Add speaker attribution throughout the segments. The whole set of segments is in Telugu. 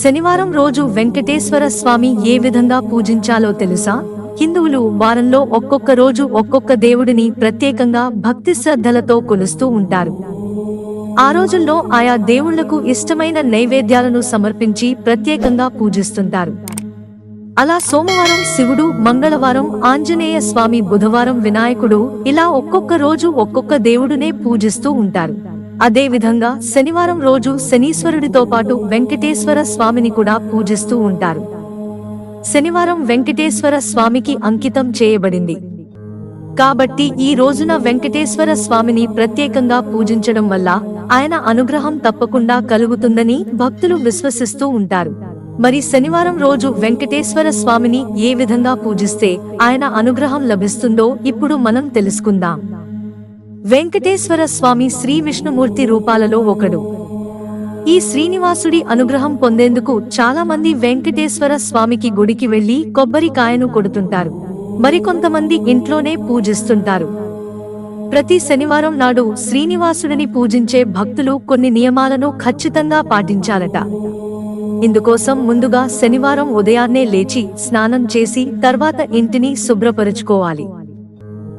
Speaker 1: శనివారం రోజు వెంకటేశ్వర స్వామి ఏ విధంగా పూజించాలో తెలుసా? హిందువులు వారంలో ఒక్కొక్క రోజు ఒక్కొక్క దేవుడిని ప్రత్యేకంగా భక్తి శ్రద్ధలతో కొలుస్తూ ఉంటారు. ఆ రోజుల్లో ఆయా దేవుళ్ళకు ఇష్టమైన నైవేద్యాలను సమర్పించి ప్రత్యేకంగా పూజిస్తుంటారు. అలా సోమవారం శివుడు మంగళవారం ఆంజనేయ స్వామి బుధవారం వినాయకుడు ఇలా ఒక్కొక్క రోజు ఒక్కొక్క దేవుడునే పూజిస్తూ ఉంటారు. అదేవిధంగా శనివారం రోజు శనీశ్వరుడితో పాటు వెంకటేశ్వర స్వామిని కూడా పూజిస్తూ ఉంటారు. శనివారం వెంకటేశ్వర స్వామికి అంకితం చేయబడింది. కాబట్టి ఈ రోజున వెంకటేశ్వర స్వామిని ప్రత్యేకంగా పూజించడం వల్ల ఆయన అనుగ్రహం తప్పకుండా కలుగుతుందని భక్తులు విశ్వసిస్తూ ఉంటారు. మరి శనివారం రోజు వెంకటేశ్వర స్వామిని ఏ విధంగా పూజిస్తే ఆయన అనుగ్రహం లభిస్తుందో ఇప్పుడు మనం తెలుసుకుందాం. వెంకటేశ్వర స్వామి శ్రీ విష్ణుమూర్తి రూపాలలో ఒకడు. ఈ శ్రీనివాసుడి అనుగ్రహం పొందేందుకు చాలా మంది వెంకటేశ్వర స్వామికి గుడికి వెళ్ళి కొబ్బరికాయను కొడుతుంటారు. మరికొంతమంది ఇంట్లోనే పూజిస్తుంటారు. ప్రతి శనివారం నాడు శ్రీనివాసుడిని పూజించే భక్తులు కొన్ని నియమాలను ఖచ్చితంగా పాటించాలట. ఇందుకోసం ముందుగా శనివారం ఉదయాన్నే లేచి స్నానం చేసి తర్వాత ఇంటిని శుభ్రపరుచుకోవాలి.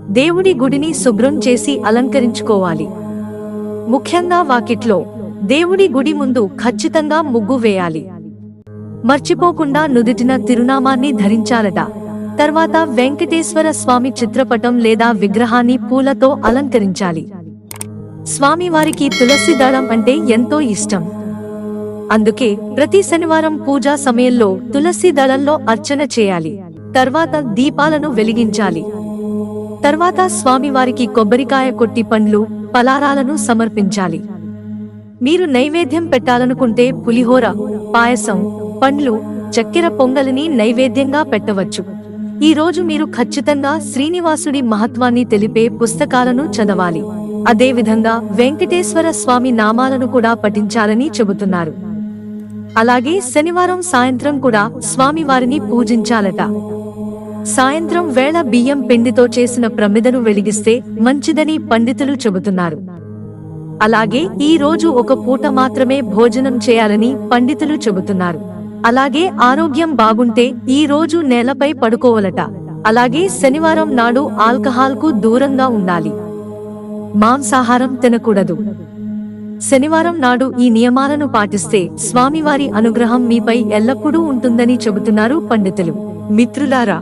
Speaker 1: దేవుడి గుడిని శుభ్రం చేసి అలంకరించుకోవాలి. ముఖ్యంగా వాకిట్లో దేవుడి గుడి ముందు ఖచ్చితంగా ముగ్గు వేయాలి. మర్చిపోకుండా నుదిటిన తిరునామాన్ని ధరించాలట. తర్వాత వెంకటేశ్వర స్వామి చిత్రపటం లేదా విగ్రహాన్ని పూలతో అలంకరించాలి. స్వామివారికి తులసి దళం అంటే ఎంతో ఇష్టం. అందుకే ప్రతి శనివారం పూజా సమయంలో తులసి దళంలో అర్చన చేయాలి. తర్వాత దీపాలను వెలిగించాలి. తర్వాత స్వామివారికి కొబ్బరికాయ కొట్టి పండ్లు పలారాలను సమర్పించాలి. మీరు నైవేద్యం పెట్టాలనుకుంటే పులిహోర పాయసం పండ్లు చక్కెర పొంగలిని నైవేద్యంగా పెట్టవచ్చు. ఈ రోజు మీరు ఖచ్చితంగా శ్రీనివాసుడి మహత్వాన్ని తెలిపే పుస్తకాలను చదవాలి. అదేవిధంగా వెంకటేశ్వర స్వామి నామాలను కూడా పఠించాలని చెబుతున్నారు. అలాగే శనివారం సాయంత్రం కూడా స్వామివారిని పూజించాలట. సాయంత్రం వేళ బియ్యం పిండితో చేసిన ప్రమిదను వెలిగిస్తే మంచిదని పండితులు చెబుతున్నారు. అలాగే ఈ రోజు ఒక పూట మాత్రమే భోజనం చేయాలని పండితులు చెబుతున్నారు. అలాగే ఆరోగ్యం బాగుంటే ఈ రోజు నేలపై పడుకోవలట. అలాగే శనివారం నాడు ఆల్కహాల్కు దూరంగా ఉండాలి. మాంసాహారం తినకూడదు. శనివారం నాడు ఈ నియమాలను పాటిస్తే స్వామివారి అనుగ్రహం మీపై ఎల్లప్పుడూ ఉంటుందని చెబుతున్నారు పండితులు. మిత్రులారా